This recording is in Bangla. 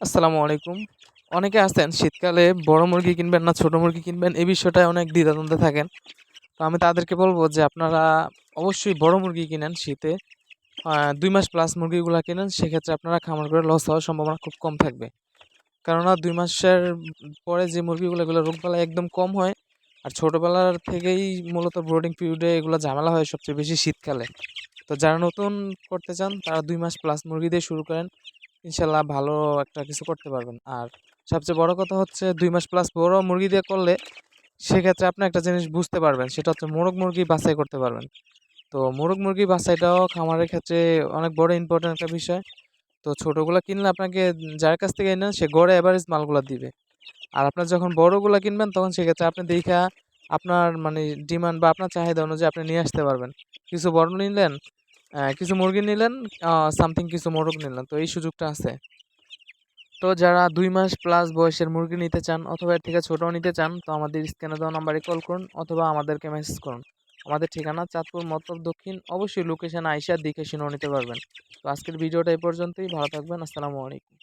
আসসালামু আলাইকুম। অনেকে আছেন, শীতকালে বড় মুরগি কিনবেন না, ছোট মুরগি কিনবেন, এই বিষয়টায় অনেক দ্বিধাদ্বন্দ্বে থাকেন। তো আমি তাদেরকে বলব যে আপনারা অবশ্যই বড় মুরগি কিনেন শীতে। দুই মাস প্লাস মুরগিগুলো কিনেন, সেক্ষেত্রে আপনারা খামার করে লস হওয়ার সম্ভাবনা খুব কম থাকবে। কেননা দুই মাসের পরে যে মুরগিগুলো, এগুলো রোগবালাই একদম কম হয়। আর ছোটোবেলার থেকেই মূলত ব্রোডিং পিরিয়ডে এগুলো ঝামেলা হয় সবচেয়ে বেশি শীতকালে। তো যারা নতুন করতে চান, তারা দুই মাস প্লাস মুরগি দিয়ে শুরু করেন। ইনশাল্লাহ ভালো একটা কিছু করতে পারবেন। আর সবচেয়ে বড় কথা হচ্ছে দুই মাস প্লাস বড় মুরগি দিয়ে করলে সেক্ষেত্রে আপনি একটা জিনিস বুঝতে পারবেন সেটা হচ্ছে মোরগ মুরগি বাছাই করতে পারবেন। তো মোরগ মুরগি বাছাইটাও খামারের ক্ষেত্রে অনেক বড় ইম্পোর্টেন্ট একটা বিষয়। তো ছোটগুলা কিনলে আপনাকে যার কাছ থেকে নেন সে গড়ে এভারেজ মালগুলা দিবে। আর আপনার যখন বড়গুলা কিনবেন তখন সেক্ষেত্রে আপনি দেইখা আপনার মানে ডিমান্ড বা আপনার চাহিদা অনুযায়ী আপনি নিয়ে আসতে পারবেন। কিছু বড় নিলেন, কিছু মুরগি নিলেন, সামথিং কিছু মোরগ নিলেন। তো এই সুযোগটা আছে। তো যারা দুই মাস প্লাস বয়সের মুরগি নিতে চান অথবা এর থেকে ছোটো নিতে চান তো আমাদের স্ক্যানে দেওয়া নাম্বারে কল করুন অথবা আমাদেরকে মেসেজ করুন। আমাদের ঠিকানা চাঁদপুর মতলব দক্ষিণ। অবশ্যই লোকেশন আইসা দিকে শুনেও নিতে পারবেন। তো আজকের ভিডিওটা এই পর্যন্তই। ভালো থাকবেন। আসসালামু আলাইকুম।